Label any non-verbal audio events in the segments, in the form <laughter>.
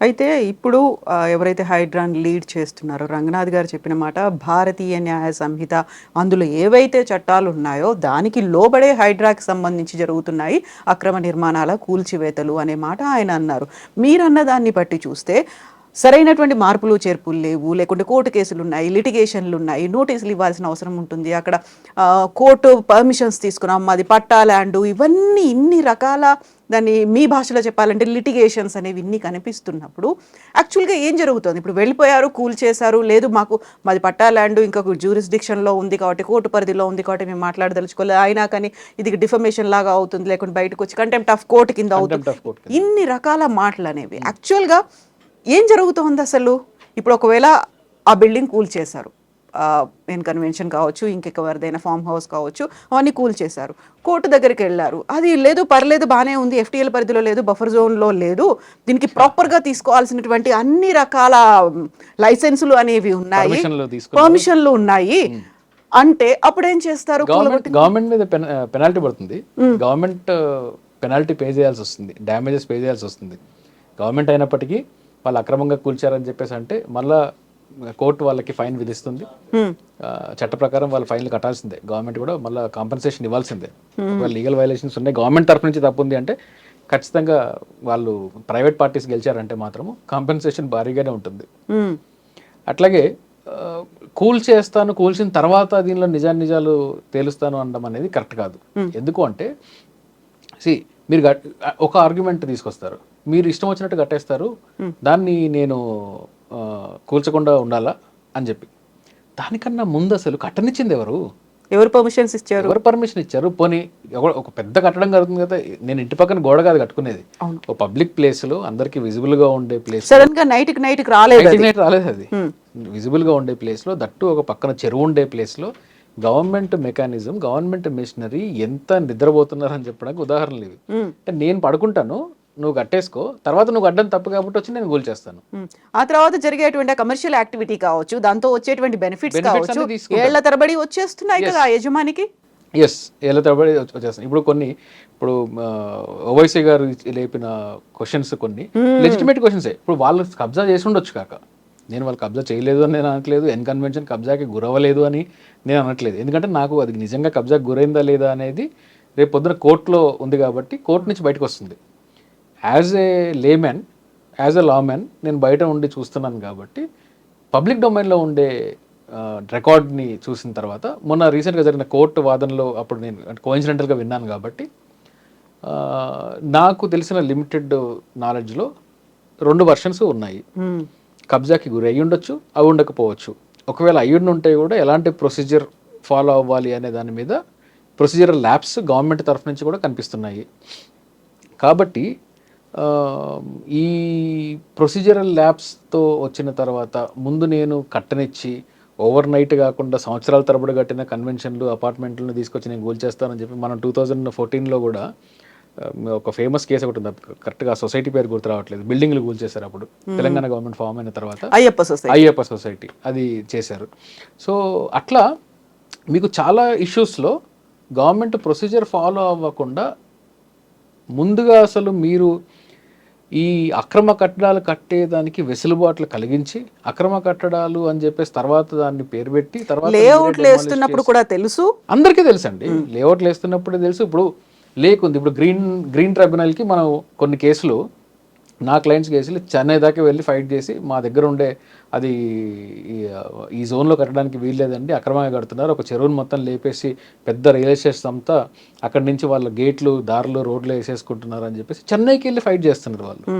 అయితే ఇప్పుడు ఎవరైతే హైడ్రాన్ లీడ్ చేస్తున్నారో రంగనాథ్ గారు చెప్పిన మాట భారతీయ న్యాయ సంహిత అందులో ఏవైతే చట్టాలు ఉన్నాయో దానికి లోబడే హైడ్రాకి సంబంధించి జరుగుతున్నాయి అక్రమ నిర్మాణాల కూల్చివేతలు అనే మాట ఆయన అన్నారు. మీరన్న దాన్ని బట్టి చూస్తే సరైనటువంటి మార్పులు చేర్పులు లేవు. లేకుంటే కోర్టు కేసులు ఉన్నాయి లిటిగేషన్లు ఉన్నాయి నోటీసులు ఇవ్వాల్సిన అవసరం ఉంటుంది. అక్కడ కోర్టు పర్మిషన్స్ తీసుకున్నాం. మాది పట్టా ల్యాండ్. ఇవన్నీ ఇన్ని రకాల దాన్ని మీ భాషలో చెప్పాలంటే లిటిగేషన్స్ అనేవి ఇన్ని కనిపిస్తున్నప్పుడు యాక్చువల్గా ఏం జరుగుతుంది? ఇప్పుడు వెళ్ళిపోయారు కూల్ చేశారు. లేదు మాకు మాది పట్టా ల్యాండ్. ఇంకొక జ్యూరిస్డిక్షన్లో ఉంది కాబట్టి కోర్టు పరిధిలో ఉంది కాబట్టి మేము మాట్లాడదలుచుకోలేదు. అయినా కానీ ఇది డిఫర్మేషన్ లాగా అవుతుంది. లేకుంటే బయటకు వచ్చి కంటెంప్ట్ ఆఫ్ కోర్టు కింద అవుతుంది. ఇన్ని రకాల మాటలు అనేవి యాక్చువల్గా ఏం జరుగుతోంది అసలు? ఇప్పుడు ఒకవేళ ఆ బిల్డింగ్ కూల్ చేశారు. నేను కన్వెన్షన్ కావచ్చు ఇంకెవరిదైనా ఫామ్ హౌస్ కావచ్చు అవన్నీ కూల్ చేశారు. కోర్టు దగ్గరికి వెళ్ళారు. అది లేదు పర్లేదు బాగానే ఉంది ఎఫ్టీఎల్ పరిధిలో లేదు బఫర్ జోన్లో లేదు. దీనికి ప్రాపర్గా తీసుకోవాల్సినటువంటి అన్ని రకాల లైసెన్సులు అనేవి ఉన్నాయి. పర్మిషన్లు ఉన్నాయి. అంటే అప్పుడు ఏం చేస్తారు గవర్నమెంట్ గవర్నమెంట్ మీద పెనాల్టీ పడుతుంది. గవర్నమెంట్ పెనాల్టీ పే చేయాల్సి వస్తుంది. డ్యామేజెస్ పే చేయాల్సి వస్తుంది. గవర్నమెంట్ అయినప్పటికీ వాళ్ళు అక్రమంగా కూల్చారని చెప్పేసి అంటే మళ్ళా కోర్టు వాళ్ళకి ఫైన్ విధిస్తుంది. చట్ట ప్రకారం వాళ్ళు ఫైన్లు కట్టాల్సిందే. గవర్నమెంట్ కూడా మళ్ళీ కాంపెన్సేషన్ ఇవ్వాల్సిందే. ఒకవేళ లీగల్ వైలేషన్స్ ఉన్నాయి గవర్నమెంట్ తరఫు నుంచి తప్పు ఉంది అంటే ఖచ్చితంగా వాళ్ళు ప్రైవేట్ పార్టీస్ గెలిచారంటే మాత్రము కాంపెన్సేషన్ భారీగానే ఉంటుంది. అట్లాగే కూల్ చేస్తాను కూల్చిన తర్వాత దీనిలో నిజా నిజాలు తేలుస్తాను అనడం అనేది కరెక్ట్ కాదు. ఎందుకు అంటే సి మీరు ఒక ఆర్గ్యుమెంట్ తీసుకొస్తారు. మీరు ఇష్టం వచ్చినట్టు కట్టేస్తారు. దాన్ని నేను కూల్చకుండా ఉండాలా అని చెప్పి. దానికన్నా ముందు అసలు కట్టనిచ్చింది ఎవరు? ఎవరు పర్మిషన్స్ ఇచ్చారు? ఎవరు పర్మిషన్ ఇచ్చారు? పోనీ ఒక పెద్ద కట్టడం జరుగుతుంది కదా నేను ఇంటి పక్కన గోడ కాదు కట్టుకునేది. ఒక పబ్లిక్ ప్లేస్లో అందరికి విజిబుల్గా ఉండే ప్లేస్ సడన్గా నైట్కి నైట్కి రాలేదు. నైట్ రాలేదు అది. విజిబుల్గా ఉండే ప్లేస్లో దట్టు ఒక పక్కన చెరువు ఉండే ప్లేస్లో గవర్నమెంట్ మెకానిజం గవర్నమెంట్ మిషనరీ ఎంత నిద్రపోతున్నారని చెప్పడానికి ఉదాహరణలు ఇవి. అంటే నేను పడుకుంటాను నువ్వు కట్టేసుకో తర్వాత నువ్వు అడ్డం తప్పు కాబట్టి వచ్చి నేను కూల్చేస్తాను మ్మ్. ఆ తర్వాత జరిగేటువంటి కమర్షియల్ యాక్టివిటీ కావచ్చు దాంతో వచ్చేటువంటి బెనిఫిట్స్ కావచ్చు. ఏళ్ళ తరబడి వచ్చేస్తున్నాయి కదా యజమానికి? ఎస్ ఏళ్ళ తరబడి వచ్చి- వచ్చేస్తాను ఇప్పుడు కొన్ని ఇప్పుడు ఓవైసీ గారు లేపిన క్వశ్చన్స్ కొన్ని లెజిటిమేట్ క్వశ్చన్సే ఇప్పుడు వాళ్ళు కబ్జా చేసి ఉండొచ్చు కాక. నేను వాళ్ళు కబ్జా చేయలేదు అని నేను అనట్లేదు ఎన్ కన్వెన్షన్ కబ్జాకి గురవ్వలేదు అని నేను అనట్లేదు. ఎందుకంటే నాకు అది నిజంగా కబ్జాకి గురైందా లేదా అనేది రేపు పొద్దున కోర్టులో ఉంది కాబట్టి కోర్టు నుంచి బయటకు వస్తుంది. As a layman as a layman నేను బయట ఉండి చూస్తున్నాను కాబట్టి పబ్లిక్ డొమైన్లో ఉండే రికార్డ్ని చూసిన తర్వాత మొన్న రీసెంట్గా జరిగిన కోర్టు వాదనలో అప్పుడు నేను కోయిన్సిడెంటల్గా విన్నాను కాబట్టి నాకు తెలిసిన లిమిటెడ్ నాలెడ్జ్లో రెండు వర్షన్స్ ఉన్నాయి. కబ్జాకి గురి అయ్యి ఉండొచ్చు అవి ఉండకపోవచ్చు. ఒకవేళ అయ్యి ఉంటే కూడా ఎలాంటి ప్రొసీజర్ ఫాలో అవ్వాలి అనే దాని మీద ప్రొసీజరల్ ల్యాబ్స్ గవర్నమెంట్ తరఫు నుంచి కూడా కనిపిస్తున్నాయి. కాబట్టి ఈ ప్రొసీజరల్ ల్యాబ్స్తో వచ్చిన తర్వాత ముందు నేను కట్టనిచ్చి ఓవర్ నైట్ కాకుండా సంవత్సరాల తరబడి కట్టిన కన్వెన్షన్లు అపార్ట్మెంట్లను తీసుకొచ్చి నేను గోల్ చేస్తానని చెప్పి మనం టూ థౌజండ్ ఫోర్టీన్లో కూడా ఒక ఫేమస్ కేసు ఒకటి ఉంది కరెక్ట్గా సొసైటీ పేరు గుర్తు రావట్లేదు. బిల్డింగ్లు కూల్ చేశారు అప్పుడు. తెలంగాణ గవర్నమెంట్ ఫామ్ అయిన తర్వాత అయ్యప్ప సొసైటీ. అయ్యప్ప సొసైటీ అది చేశారు. సో అట్లా మీకు చాలా ఇష్యూస్లో గవర్నమెంట్ ప్రొసీజర్ ఫాలో అవ్వకుండా ముందుగా అసలు మీరు ఈ అక్రమ కట్టడాలు కట్టేదానికి వెసులుబాట్లు కలిగించి అక్రమ కట్టడాలు అని చెప్పేసి తర్వాత దాన్ని పేరు పెట్టి తర్వాత లేఅవుట్లు వేస్తున్నప్పుడు కూడా తెలుసు? అందరికీ తెలుసండి. లేఅవుట్లు వేస్తున్నప్పుడే తెలుసు. ఇప్పుడు లేకుంది ఇప్పుడు గ్రీన్ గ్రీన్ ట్రైబ్యునల్కి మనం కొన్ని కేసులు నా క్లయింట్స్ కేసులు చెన్నై దాకా వెళ్ళి ఫైట్ చేసి మా దగ్గర ఉండే అది ఈ- జోన్లో కట్టడానికి వీల్లేదండి. అక్రమంగా కడుతున్నారు. ఒక చెరువును మొత్తం లేపేసి పెద్ద రియల్ ఎస్టేట్స్ అంతా అక్కడి నుంచి వాళ్ళ గేట్లు దారులు రోడ్లు వేసేసుకుంటున్నారు అని చెప్పేసి చెన్నైకి వెళ్ళి ఫైట్ చేస్తున్నారు వాళ్ళు.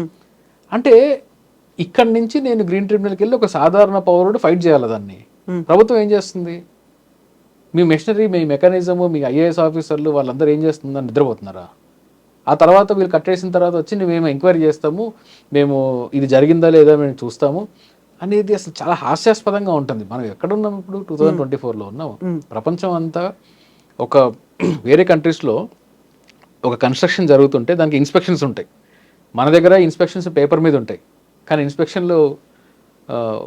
అంటే ఇక్కడి నుంచి నేను గ్రీన్ ట్రిబ్యునల్కి వెళ్ళి ఒక సాధారణ పౌరుడు ఫైట్ చేయాలి దాన్ని? ప్రభుత్వం ఏం చేస్తుంది? మీ మెషినరీ మీ మెకానిజము మీ ఐఏఎస్ ఆఫీసర్లు వాళ్ళందరూ ఏం చేస్తుందని నిద్రపోతున్నారా? ఆ తర్వాత వీళ్ళు కట్టేసిన తర్వాత వచ్చి మేము ఎంక్వైరీ చేస్తాము మేము ఇది జరిగిందా లేదా మేము చూస్తాము. అనేది అసలు చాలా హాస్యాస్పదంగా ఉంటుంది. మనం ఎక్కడ ఉన్నాం ఇప్పుడు? టూ థౌజండ్ ట్వంటీ ఫోర్లో ఉన్నాం. ప్రపంచం అంతా ఒక <clears throat> వేరే కంట్రీస్లో ఒక కన్స్ట్రక్షన్ జరుగుతుంటే దానికి ఇన్స్పెక్షన్స్ ఉంటాయి. మన దగ్గర ఇన్స్పెక్షన్స్ పేపర్ మీద ఉంటాయి. కానీ ఇన్స్పెక్షన్లు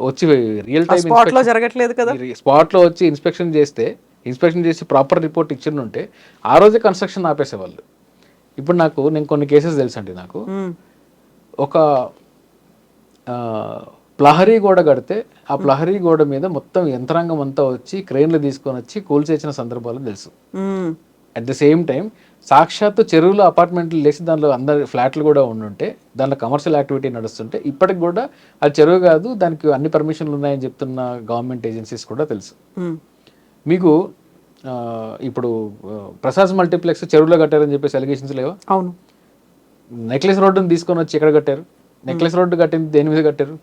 వచ్చి రియల్ టైం స్పాట్లో జరగట్లేదు కదా? స్పాట్లో వచ్చి ఇన్స్పెక్షన్ చేస్తే ఇన్స్పెక్షన్ చేసి ప్రాపర్ రిపోర్ట్ ఇచ్చిన ఉంటే ఆ రోజే కన్స్ట్రక్షన్ ఆపేసేవాళ్ళు. ఇప్పుడు నాకు నేను కొన్ని కేసెస్ తెలుసండి నాకు. ఒక ప్లహరీ గోడ కడితే ఆ ప్లహరీ గోడ మీద మొత్తం యంత్రాంగం అంతా వచ్చి క్రెయిన్లు తీసుకొని వచ్చి కూల్చేసిన సందర్భాలు తెలుసు. అట్ ద సేమ్ టైం సాక్షాత్తు చెరువులో అపార్ట్మెంట్లు లేచి దానిలో అందరి ఫ్లాట్లు కూడా ఉండుంటే దాంట్లో కమర్షియల్ యాక్టివిటీ నడుస్తుంటే ఇప్పటికి కూడా అది చెరువు కాదు దానికి అన్ని పర్మిషన్లు ఉన్నాయని చెప్తున్న గవర్నమెంట్ ఏజెన్సీస్ కూడా తెలుసు. మీకు ఇప్పుడు ప్రసాద్ మల్టీప్లెక్స్ చెరువులో కట్టారని చెప్పేసి అలిగేషన్స్ లేవా? అవును. నెక్లెస్ రోడ్డుని తీసుకొని వచ్చి ఎక్కడ కట్టారు? నెక్లెస్ రోడ్డు కట్టింది దేని మీద కట్టారు?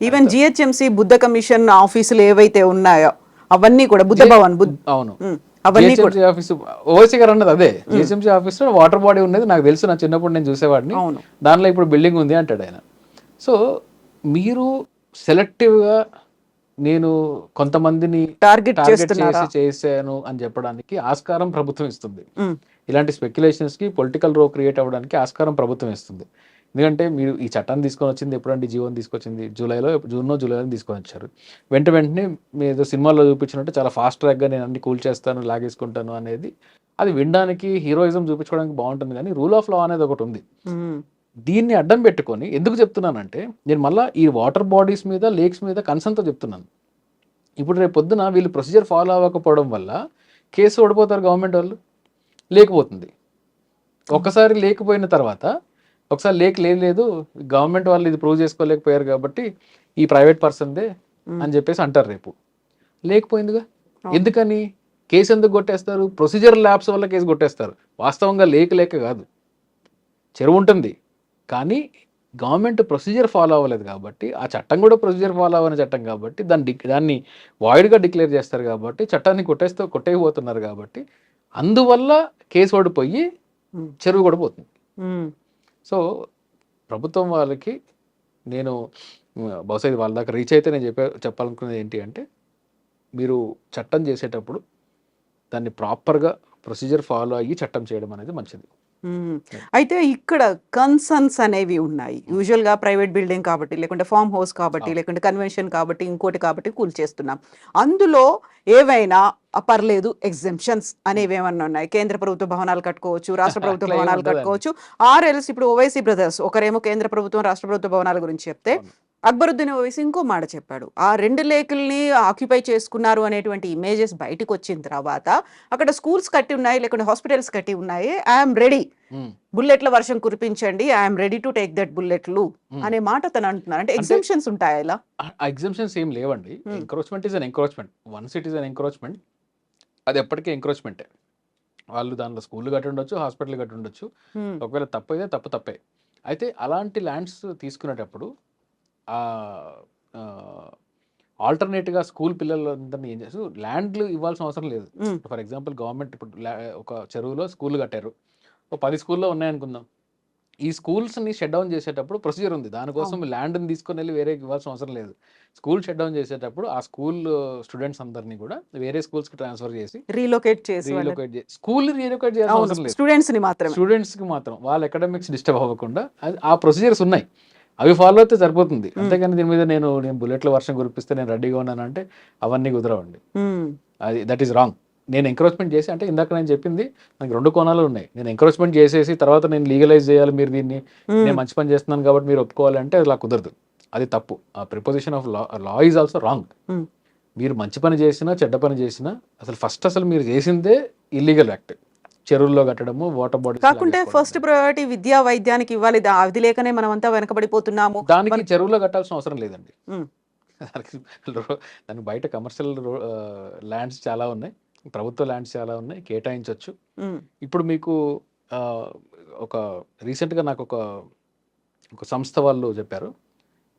ఈవెన్ జిహెచ్ఎంసి బుద్ధ కమిషన్ ఆఫీసులు ఏవైతే ఉన్నాయో అవన్నీ కూడా బుద్ధ భవన్ అవును. అవన్నీ ఆఫీస్ ఓవైసీ గారు అన్నది అదే. జిహెచ్ఎంసీ ఆఫీస్లో వాటర్ బాడీ ఉన్నది నాకు తెలుసు నా చిన్నప్పుడు నేను చూసేవాడిని. దానిలో ఇప్పుడు బిల్డింగ్ ఉంది అంటాడు ఆయన. సో మీరు సెలెక్టివ్గా నేను కొంతమందిని టార్గెట్ చేసి చేశాను అని చెప్పడానికి ఆస్కారం ప్రభుత్వం ఇస్తుంది. ఇలాంటి స్పెక్యులేషన్స్కి పొలిటికల్ రో క్రియేట్ అవ్వడానికి ఆస్కారం ప్రభుత్వం ఇస్తుంది. ఎందుకంటే మీరు ఈ చట్టాన్ని తీసుకొని వచ్చింది ఎప్పుడంటే జీవోని తీసుకొచ్చింది? జూలైలో జూన్నో జూలైలో తీసుకొని వచ్చారు. వెంట వెంటనే మీరు ఏదో సినిమాల్లో చూపించినట్టు చాలా ఫాస్ట్ ట్రాక్గా నేను అన్ని కూల్ చేస్తాను లాగేసుకుంటాను అనేది అది వినడానికి హీరోయిజం చూపించుకోవడానికి బాగుంటుంది కానీ రూల్ ఆఫ్ లా అనేది ఒకటి ఉంది. దీన్ని అడ్డం పెట్టుకొని ఎందుకు చెప్తున్నానంటే నేను మళ్ళీ ఈ వాటర్ బాడీస్ మీద లేక్స్ మీద కన్సర్న్తో చెప్తున్నాను. ఇప్పుడు రేపు పొద్దున వీళ్ళు ప్రొసీజర్ ఫాలో అవ్వకపోవడం వల్ల కేసు ఓడిపోతారు గవర్నమెంట్ వాళ్ళు. లేకపోతుంది. ఒక్కసారి లేకపోయిన తర్వాత ఒకసారి లేక్ లేదు లేదు. గవర్నమెంట్ వాళ్ళు ఇది ప్రూవ్ చేసుకోలేకపోయారు కాబట్టి ఈ ప్రైవేట్ పర్సన్దే అని చెప్పేసి అంటారు రేపు. లేకపోయిందిగా. ఎందుకని? కేసు ఎందుకు కొట్టేస్తారు? ప్రొసీజర్ ల్యాబ్స్ వల్ల కేసు కొట్టేస్తారు. వాస్తవంగా లేక లేక కాదు. చెరువు ఉంటుంది. కానీ గవర్నమెంట్ ప్రొసీజర్ ఫాలో అవ్వలేదు కాబట్టి ఆ చట్టం కూడా ప్రొసీజర్ ఫాలో అవ్వని చట్టం కాబట్టి దాన్ని దాన్ని వాయిడ్గా డిక్లేర్ చేస్తారు కాబట్టి చట్టాన్ని కొట్టేస్తూ కొట్టేయబోతున్నారు కాబట్టి అందువల్ల కేసు ఓడిపోయి. చెరువు కూడా పోతుంది. సో ప్రభుత్వం వాళ్ళకి నేను బహుశా ఇది వాళ్ళ దాకా రీచ్ అయితే నేను చెప్పే చెప్పాలనుకున్నది ఏంటి అంటే మీరు చట్టం చేసేటప్పుడు దాన్ని ప్రాపర్గా ప్రొసీజర్ ఫాలో అయ్యి చట్టం చేయడం అనేది మంచిది. అయితే ఇక్కడ కన్సర్న్స్ అనేవి ఉన్నాయి. యూజువల్గా ప్రైవేట్ బిల్డింగ్ కాబట్టి లేకుంటే ఫామ్ హౌస్ కాబట్టి లేకుంటే కన్వెన్షన్ కాబట్టి ఇంకోటి కాబట్టి కూల్ చేస్తున్నాం. అందులో ఏవైనా పర్లేదు ఎగ్జెంప్షన్స్ అనేవి ఏమన్నా ఉన్నాయి? కేంద్ర ప్రభుత్వ భవనాలు కట్టుకోవచ్చు రాష్ట్ర <laughs> ప్రభుత్వ భవనాలు. కట్టుకోవచ్చు. ఆర్ఎల్స్ ఇప్పుడు ఓవైసీ బ్రదర్స్ ఒకరేమో కేంద్ర ప్రభుత్వం రాష్ట్ర ప్రభుత్వ భవనాల గురించి చెప్తే. అక్బరుద్దీన్ ఓవైసీ ఇంకో మాట చెప్పాడు. ఆ రెండు లేకుల్ని ఆక్యుపై చేసుకున్నారు అనేటువంటి ఇమేజెస్ బయటకు వచ్చిన తర్వాత అక్కడ స్కూల్స్ కట్టి ఉన్నాయి లేకుంటే హాస్పిటల్స్ కట్టి ఉన్నాయి. ఐఎమ్ రెడీ మ్, బుల్లెట్ల వర్షం కురిపించండి. I'm ready to take that బుల్లెట్లు మ్. అనే మాట తను అంటున్నారు. అంటే ఎగ్జామ్షన్స్ ఉంటాయా ఇలా? ఆ ఎగ్జామ్షన్స్ ఏం లేవండి. Hmm. Encroachment is an encroachment once it is an encroachment అది ఎప్పటికీ ఎంక్రోచ్మెంటే వాళ్ళు దానిలో స్కూల్ కట్టి ఉండొచ్చు హాస్పిటల్ కట్టి ఉండొచ్చు. హ్మ్. ఒకవేళ తప్పు అయితే తప్పు తప్పే. అయితే అలాంటి ల్యాండ్స్ తీసుకునేటప్పుడు ఆల్టర్నేట్గా స్కూల్ పిల్లలందరినీ ఏం చేస్తారు? ల్యాండ్లు ఇవ్వాల్సిన అవసరం లేదు. ఫర్ ఎగ్జాంపుల్ గవర్నమెంట్ ఇప్పుడు ఒక చెరువులో స్కూల్ కట్టారు. ఒక పది స్కూల్లో ఉన్నాయనుకుందాం. ఈ స్కూల్స్ని షట్ డౌన్ చేసేటప్పుడు ప్రొసీజర్ ఉంది. దానికోసం ల్యాండ్ని తీసుకొని వెళ్ళి వేరే ఇవ్వాల్సిన అవసరం లేదు. స్కూల్ షట్ డౌన్ చేసేటప్పుడు ఆ స్కూల్ స్టూడెంట్స్ అందరినీ కూడా వేరే స్కూల్స్కి ట్రాన్స్ఫర్ చేసి రీలొకేట్ చేసి రీలొకేట్ చేసి స్కూల్ రీలొకేట్ చేయాల్సిన అవసరం లేదు. స్టూడెంట్స్ని మాత్రమే. స్టూడెంట్స్కి మాత్రం. వాళ్ళ అకాడమిక్స్ డిస్టర్బ్ అవ్వకుండా ఆ ప్రొసీజర్స్ ఉన్నాయి. అవి ఫాలో అయితే సరిపోతుంది. అంతేగాని దీని మీద నేను నేను బుల్లెట్ల వర్షం కురిపిస్తే నేను రెడీగా ఉన్నానంటే అవన్నీ కుదరవండి. అది దట్ ఈస్ రాంగ్ నేను ఎంకరేజ్మెంట్ చేసి అంటే ఇందాక నేను చెప్పింది నాకు రెండు కోణాలు ఉన్నాయి. నేను ఎంకరేజ్మెంట్ చేసేసి తర్వాత నేను లీగలైజ్ చేయాలి మీరు దీన్ని. నేను మంచి పని చేస్తున్నాను కాబట్టి మీరు ఒప్పుకోవాలంటే అది అలా కుదరదు. అది తప్పు. ఆ preposition of law law is also wrong. మీరు మంచి పని చేసినా చెడ్డ పని చేసినా అసలు ఫస్ట్ అసలు మీరు చేసిందే ఇల్లీగల్ యాక్ట్ చెరువుల్లో కట్టడము వాటర్ బాడీ కాకుంటే ఫస్ట్ ప్రయారిటీ విద్యా వైద్యానికి ఇవ్వాలి. అది లేకనే మనం అంతా వెనకబడిపోతున్నాము. దానికి చెరువులో కట్టాల్సిన అవసరం లేదండి. <laughs> దానికి బయట కమర్షియల్ ల్యాండ్స్ చాలా ఉన్నాయి. ప్రభుత్వ ల్యాండ్స్ చాలా ఉన్నాయి. కేటాయించవచ్చు. ఇప్పుడు మీకు ఒక రీసెంట్గా నాకు ఒక ఒక సంస్థ వాళ్ళు చెప్పారు.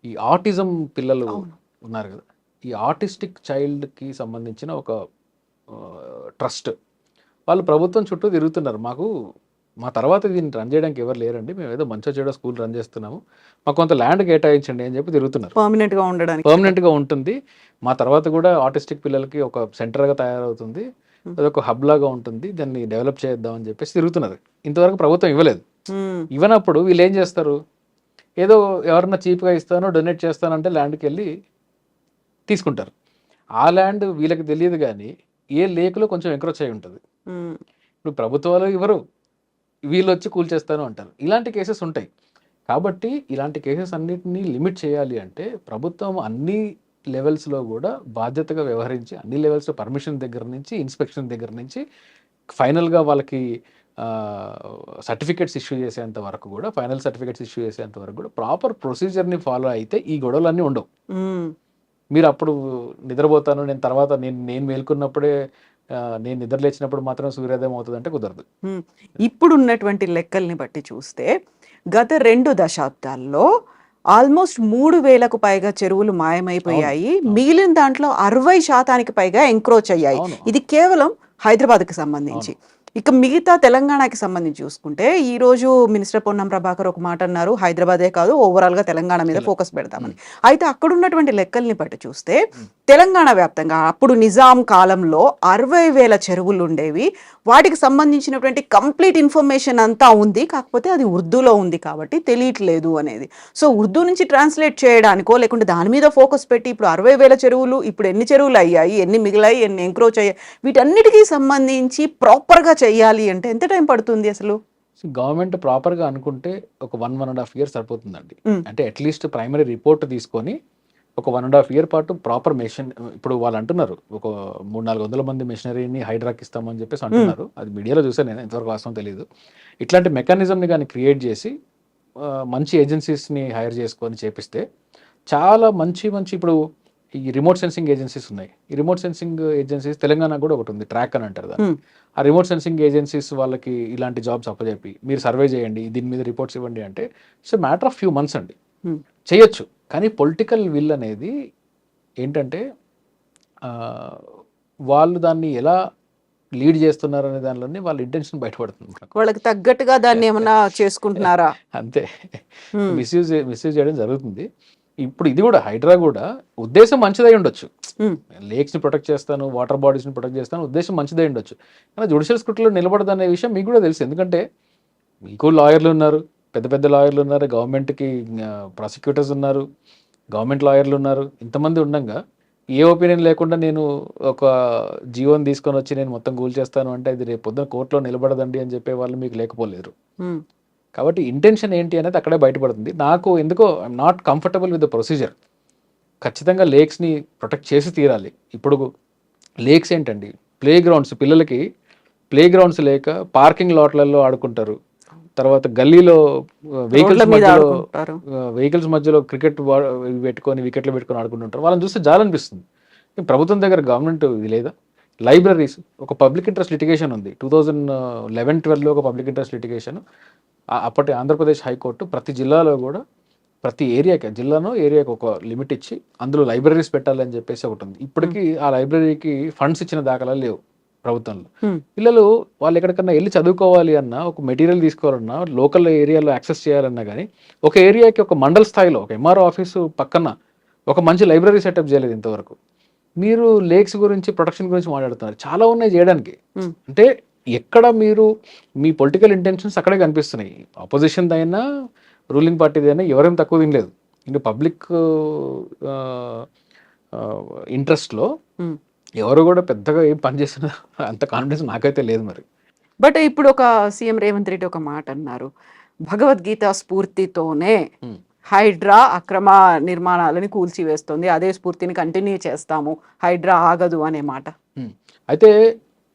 ఈ ఆటిజం పిల్లలు. ఉన్నారు కదా. ఈ ఆటిస్టిక్ చైల్డ్కి సంబంధించిన ఒక ట్రస్ట్ వాళ్ళు ప్రభుత్వం చుట్టూ తిరుగుతున్నారు. మాకు మా తర్వాత దీన్ని రన్ చేయడానికి ఎవరు లేరండి. మేము ఏదో మంచిగా చెడో స్కూల్ రన్ చేస్తున్నాము. మాకు కొంత ల్యాండ్ కేటాయించండి అని చెప్పి తిరుగుతున్నారు. పర్మనెంట్గా ఉండడానికి. పర్మనెంట్గా ఉంటుంది. మా తర్వాత కూడా ఆటిస్టిక్ పిల్లలకి ఒక సెంటర్గా తయారవుతుంది. అదొక హబ్ లాగా ఉంటుంది. దాన్ని డెవలప్ చేద్దాం అని చెప్పేసి తిరుగుతున్నారు. ఇంతవరకు ప్రభుత్వం ఇవ్వలేదు. హ్మ్. ఇవ్వనప్పుడు వీళ్ళు ఏం చేస్తారు? ఏదో ఎవరన్నా చీప్గా ఇస్తానో డొనేట్ చేస్తానంటే ల్యాండ్కి వెళ్ళి తీసుకుంటారు. ఆ ల్యాండ్ వీళ్ళకి తెలియదు కానీ ఏ లేకులో కొంచెం ఎంక్రోచ్ అయి ఉంటుంది. ఇప్పుడు ప్రభుత్వాలు ఇవ్వరు. వీళ్ళు వచ్చి కూల్చేస్తాను అంటారు. ఇలాంటి కేసెస్ ఉంటాయి. కాబట్టి ఇలాంటి కేసెస్ అన్నిటిని లిమిట్ చేయాలి అంటే ప్రభుత్వం అన్ని లెవెల్స్లో కూడా బాధ్యతగా వ్యవహరించి అన్ని లెవెల్స్లో పర్మిషన్ దగ్గర నుంచి ఇన్స్పెక్షన్ దగ్గర నుంచి ఫైనల్గా వాళ్ళకి సర్టిఫికేట్స్ ఇష్యూ చేసేంత వరకు కూడా ఫైనల్ సర్టిఫికేట్స్ ఇష్యూ చేసేంత వరకు కూడా ప్రాపర్ ప్రొసీజర్ని ఫాలో అయితే ఈ గొడవలన్నీ ఉండవు. మీరు అప్పుడు నిద్రపోతాను నేను తర్వాత నేను నేను మేల్కొన్నప్పుడే నేను నిద్ర లేచినప్పుడు మాత్రం సూర్యోదయం అవుతుంది అంటే కుదరదు. ఇప్పుడు ఉన్నటువంటి లెక్కల్ని బట్టి చూస్తే గత రెండు దశాబ్దాల్లో ఆల్మోస్ట్ మూడు వేలకు పైగా చెరువులు మాయమైపోయాయి. మిగిలిన దాంట్లో అరవై శాతానికి పైగా ఎంక్రోచ్ అయ్యాయి. ఇది కేవలం హైదరాబాద్కి సంబంధించి. ఇక మిగతా తెలంగాణకి సంబంధించి చూసుకుంటే ఈ రోజు మినిస్టర్ పొన్నం ప్రభాకర్ ఒక మాట అన్నారు హైదరాబాదే కాదు ఓవరాల్గా తెలంగాణ మీద ఫోకస్ పెడతామని అయితే అక్కడ ఉన్నటువంటి లెక్కల్ని బట్టి చూస్తే తెలంగాణ వ్యాప్తంగా అప్పుడు నిజాం కాలంలో అరవై వేల చెరువులు ఉండేవి. వాటికి సంబంధించినటువంటి కంప్లీట్ ఇన్ఫర్మేషన్ అంతా ఉంది కాకపోతే అది ఉర్దూలో ఉంది కాబట్టి తెలియట్లేదు అనేది. సో ఉర్దూ నుంచి ట్రాన్స్లేట్ చేయడానికో లేకుంటే దాని మీద ఫోకస్ పెట్టి ఇప్పుడు అరవై వేల చెరువులు ఇప్పుడు ఎన్ని చెరువులు అయ్యాయి ఎన్ని మిగిలాయి ఎన్ని ఎంక్రోచ్ అయ్యాయి వీటన్నిటికీ సంబంధించి ప్రాపర్గా చేయాలి అంటే ఎంత టైం పడుతుంది అసలు? గవర్నమెంట్ ప్రాపర్గా అనుకుంటే ఒక one one and half year సరిపోతుందండి. అంటే అట్లీస్ట్ ప్రైమరీ రిపోర్ట్ తీసుకొని ఒక వన్ అండ్ హాఫ్ ఇయర్ పాటు ప్రాపర్ మెషిన్ ఇప్పుడు వాళ్ళు అంటున్నారు ఒక మూడు నాలుగు వందల మంది మెషినరీని హైడ్రాక్ ఇస్తామని చెప్పేసి అంటున్నారు. అది మీడియాలో చూసాను నేను ఎంతవరకు వాస్తవం తెలియదు ఇట్లాంటి మెకానిజంని కానీ క్రియేట్ చేసి మంచి ఏజెన్సీస్ని హైర్ చేసుకొని చేపిస్తే చాలా మంచి మంచి ఇప్పుడు ఈ రిమోట్ సెన్సింగ్ ఏజెన్సీస్ ఉన్నాయి ఈ రిమోట్ సెన్సింగ్ ఏజెన్సీస్ తెలంగాణ కూడా ఒకటి ఉంది ట్రాక్ అని అంటారు దాన్ని. ఆ రిమోట్ సెన్సింగ్ ఏజెన్సీస్ వాళ్ళకి ఇలాంటి జాబ్స్ అప్పచెప్పి మీరు సర్వే చేయండి దీని మీద రిపోర్ట్స్ ఇవ్వండి అంటే it's matter of few months అండి. చేయొచ్చు కానీ పొలిటికల్ విల్ అనేది ఏంటంటే వాళ్ళు దాన్ని ఎలా లీడ్ చేస్తున్నారు అనే దానిలోనే వాళ్ళ ఇంటెన్షన్ బయటపడుతుంది. వాళ్ళకి తగ్గట్టుగా దాన్ని ఏమన్నా చేసుకుంటున్నారా <laughs> అంతే. మిస్యూజ్ మిస్యూజ్ చేయడం జరుగుతుంది ఇప్పుడు ఇది కూడా హైడ్రా కూడా ఉద్దేశం మంచిదై ఉండొచ్చు Hmm. లేక్స్ని ప్రొటెక్ట్ చేస్తాను వాటర్ బాడీస్ని ప్రొటెక్ట్ చేస్తాను ఉద్దేశం మంచిదై ఉండొచ్చు కానీ జుడిషియల్ స్క్రూట్లో నిలబడదనే విషయం మీకు కూడా తెలుసు ఎందుకంటే మీకు లాయర్లు ఉన్నారు పెద్ద పెద్ద లాయర్లు ఉన్నారు గవర్నమెంట్కి ప్రాసిక్యూటర్స్ ఉన్నారు గవర్నమెంట్ లాయర్లు ఉన్నారు ఇంతమంది ఉండగా ఏ ఒపీనియన్ లేకుండా నేను ఒక జీవోని తీసుకొని వచ్చి నేను మొత్తం గూల్ చేస్తాను అంటే అది రేపు పొద్దున కోర్టులో నిలబడదండి అని చెప్పే వాళ్ళు మీకు లేకపోలేరు. కాబట్టి ఇంటెన్షన్ ఏంటి అనేది అక్కడే బయటపడుతుంది. నాకు ఎందుకో I'm not comfortable with the procedure ఖచ్చితంగా లేక్స్ని ప్రొటెక్ట్ చేసి తీరాలి. ఇప్పుడు లేక్స్ ఏంటండి? ప్లే గ్రౌండ్స్ పిల్లలకి ప్లే గ్రౌండ్స్ లేక పార్కింగ్ లాట్లలో ఆడుకుంటారు. తర్వాత గల్లీలో వెహికల్స్ మీద మధ్యలో వెహికల్స్ మధ్యలో క్రికెట్ పెట్టుకొని వికెట్లు పెట్టుకొని ఆడుకుంటుంటారు. వాళ్ళని చూస్తే జాలనిపిస్తుంది. ప్రభుత్వం దగ్గర గవర్నమెంట్ ఇది లేదా? లైబ్రరీస్ ఒక పబ్లిక్ ఇంట్రెస్ట్ లిటిగేషన్ ఉంది. టూ థౌజండ్ లెవెన్ ట్వెల్వ్లో ఒక పబ్లిక్ ఇంట్రెస్ట్ లిటిగేషన్ అప్పటి ఆంధ్రప్రదేశ్ హైకోర్టు ప్రతి జిల్లాలో కూడా ప్రతి ఏరియాకి జిల్లాలో ఏరియాకి ఒక లిమిట్ ఇచ్చి అందులో లైబ్రరీస్ పెట్టాలని చెప్పేసి ఒకటి ఉంది. ఇప్పటికీ ఆ లైబ్రరీకి ఫండ్స్ ఇచ్చిన దాఖలాలు లేవు ప్రభుత్వంలో. Hmm. పిల్లలు వాళ్ళు ఎక్కడికన్నా వెళ్ళి చదువుకోవాలి అన్నా ఒక మెటీరియల్ తీసుకోవాలన్నా లోకల్ ఏరియాలో యాక్సెస్ చేయాలన్నా కానీ ఒక ఏరియాకి ఒక మండల స్థాయిలో ఒక ఎంఆర్ఓ ఆఫీసు పక్కన ఒక మంచి లైబ్రరీ సెటప్ చేయలేదు ఇంతవరకు. మీరు లేక్స్ గురించి ప్రొటెక్షన్ గురించి మాట్లాడుతున్నారు. చాలా ఉన్నాయి చేయడానికి. Hmm. అంటే ఎక్కడ మీరు మీ పొలిటికల్ ఇంటెన్షన్స్ అక్కడే కనిపిస్తున్నాయి. ఆపోజిషన్ అయినా రూలింగ్ పార్టీది అయినా ఎవరేం తక్కువ తినలేదు ఇంకా పబ్లిక్ ఇంట్రెస్ట్లో. ఎవరు కూడా పెద్దగా ఏం పని చేస్తున్న అంత కాన్ఫిడెన్స్ నాకైతే లేదు మరి. బట్ ఇప్పుడు ఒక సీఎం రేవంత్ రెడ్డి ఒక మాట అన్నారు. భగవద్గీత స్ఫూర్తితోనే. హైడ్రా అక్రమ నిర్మాణాలని కూల్చివేస్తుంది. అదే స్ఫూర్తిని కంటిన్యూ చేస్తాము. హైడ్రా ఆగదు అనే మాట. అయితే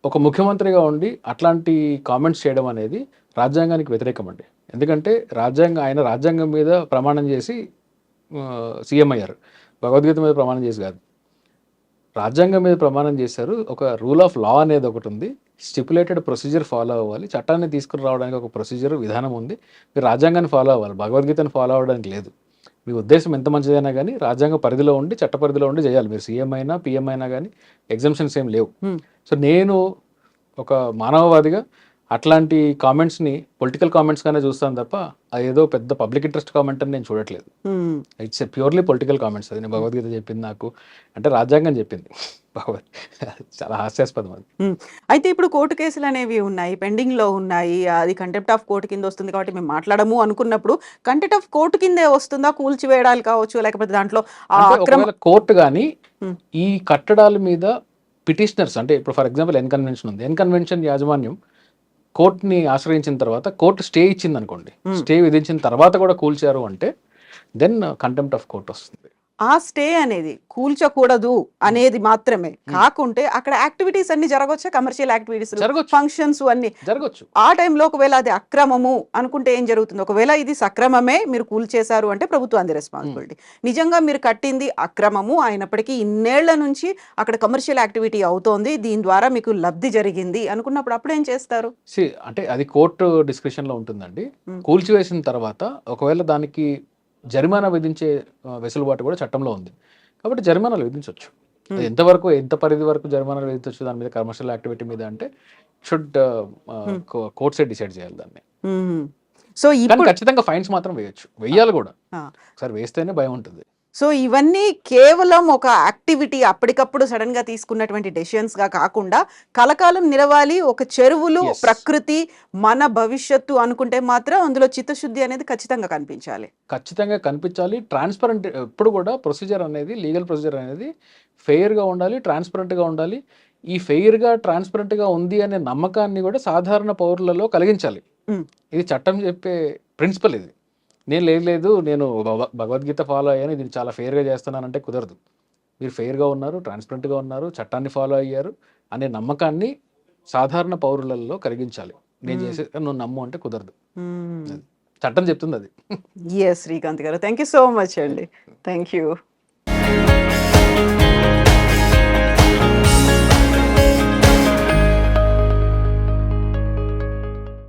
ఒక ముఖ్యమంత్రిగా ఉండి అట్లాంటి కామెంట్స్ చేయడం అనేది రాజ్యాంగానికి వ్యతిరేకం అండి. ఎందుకంటే రాజ్యాంగ ఆయన రాజ్యాంగం మీద ప్రమాణం చేసి సీఎం అయ్యారు. భగవద్గీత మీద ప్రమాణం చేసి కాదు. రాజ్యాంగం మీద ప్రమాణం చేశారు. ఒక రూల్ ఆఫ్ లా అనేది ఒకటి ఉంది. స్టిపులేటెడ్ ప్రొసీజర్ ఫాలో అవ్వాలి. చట్టాన్ని తీసుకుని రావడానికి ఒక ప్రొసీజర్ విధానం ఉంది. మీరు రాజ్యాంగాన్ని ఫాలో అవ్వాలి. భగవద్గీతను ఫాలో అవ్వడానికి లేదు. మీ ఉద్దేశం ఎంత మంచిదైనా కానీ రాజ్యాంగ పరిధిలో ఉండి చట్ట పరిధిలో ఉండి చేయాలి. మీరు సీఎం అయినా పిఎం అయినా కానీ ఎగ్జామ్షన్స్ ఏం లేవు. సో నేను ఒక మానవవాదిగా అట్లాంటి కామెంట్స్ని పొలిటికల్ కామెంట్స్గానే చూస్తాను తప్ప అది ఏదో పెద్ద పబ్లిక్ ఇంట్రెస్ట్ కామెంట్ అని నేను చూడట్లేదు. ఇట్స్ ప్యూర్లీ పొలిటికల్ కామెంట్స్ అది నేను భగవద్గీత చెప్పింది నాకు. అంటే రాజ్యాంగం చెప్పింది. <laughs> భగవద్ చాలా హాస్యాస్పదం అది. అయితే ఇప్పుడు కోర్టు కేసులు అనేవి ఉన్నాయి పెండింగ్లో ఉన్నాయి అది కంటెంప్ట్ ఆఫ్ కోర్టు కింద వస్తుంది కాబట్టి మేము మాట్లాడము అనుకున్నప్పుడు కంటెంప్ట్ ఆఫ్ కోర్టు కిందే వస్తుందా? కూల్చివేయడాలు కావచ్చు లేకపోతే దాంట్లో కోర్టు కానీ. ఈ కట్టడాల మీద పిటిషనర్స్ అంటే ఇప్పుడు ఫర్ ఎగ్జాంపుల్ ఎన్ కన్వెన్షన్ ఉంది. ఎన్ కన్వెన్షన్ యాజమాన్యం కోర్టుని ఆశ్రయించిన తర్వాత కోర్టు స్టే ఇచ్చింది అనుకోండి స్టే విధించిన తర్వాత కూడా కూల్చారు అంటే దెన్ కంటెంప్ట్ ఆఫ్ కోర్ట్ వస్తుంది. ఆ స్టే అనేది కూల్చకూడదు అనేది మాత్రమే. కాకుంటే అక్కడ యాక్టివిటీస్ అన్ని జరగవచ్చా కమర్షియల్ యాక్టివిటీస్. ఫంక్షన్స్ అన్ని. జరగచ్చు. ఆ టైంలో ఒకవేళ అది అక్రమము అనుకుంటే ఏం జరుగుతుంది? ఒకవేళ ఇది సక్రమమే మీరు కూల్చేశారు అంటే ప్రభుత్వానికి రెస్పాన్సిబిలిటీ నిజంగా మీరు కట్టింది అక్రమము అయినప్పటికీ ఇన్నేళ్ళ నుంచి అక్కడ కమర్షియల్ యాక్టివిటీ అవుతోంది. దీని ద్వారా మీకు లబ్ధి జరిగింది అనుకున్నప్పుడు అప్పుడు ఏం చేస్తారు? అంటే అది కోర్టు డిస్క్రిప్షన్లో ఉంటుందండి కూల్చివేసిన తర్వాత ఒకవేళ దానికి జరిమానా విధించే వెసులుబాటు కూడా చట్టంలో ఉంది. కాబట్టి జరిమానాలు విధించవచ్చు ఎంతవరకు ఎంత పరిధి వరకు జరిమానాలు విధించవచ్చు దాని మీద కమర్షియల్ యాక్టివిటీ మీద అంటే షుడ్ కోర్ట్ సైడ్ డిసైడ్ చేయాలి దాన్ని. సో ఇప్పుడు ఖచ్చితంగా ఫైన్స్ మాత్రం వేయొచ్చు. వెయ్యాలి కూడా. ఒకసారి వేస్తేనే భయం ఉంటుంది. సో ఇవన్నీ కేవలం ఒక యాక్టివిటీ అప్పటికప్పుడు సడన్గా తీసుకున్నటువంటి డెసిషన్స్గా కాకుండా కలకాలం నిలవాలి ఒక చెరువులు. ప్రకృతి మన భవిష్యత్తు అనుకుంటే మాత్రం అందులో చిత్తశుద్ధి అనేది ఖచ్చితంగా కనిపించాలి. ఖచ్చితంగా కనిపించాలి. ట్రాన్స్పరెంట్ ఎప్పుడు కూడా ప్రొసీజర్ అనేది లీగల్ ప్రొసీజర్ అనేది ఫెయిర్గా ఉండాలి ట్రాన్స్పరెంట్గా ఉండాలి. ఈ ఫెయిర్గా ట్రాన్స్పరెంట్గా ఉంది అనే నమ్మకాన్ని కూడా సాధారణ పౌరులలో కలిగించాలి. ఇది చట్టం చెప్పే ప్రిన్సిపల్ ఇది. నేను లేదు లేదు నేను భగవ- భగవద్గీత ఫాలో అయ్యాను ఇది చాలా ఫెయిర్గా చేస్తున్నానంటే కుదరదు. మీరు ఫెయిర్గా ఉన్నారు ట్రాన్స్పరెంట్గా ఉన్నారు చట్టాన్ని ఫాలో అయ్యారు అనే నమ్మకాన్ని సాధారణ పౌరులలో కలిగించాలి. నేను చేసే నువ్వు నమ్ము అంటే కుదరదు. చట్టం చెప్తుంది అది. ఎస్ శ్రీకాంత్ గారు. థ్యాంక్ యూ సో మచ్ అండి. Thank you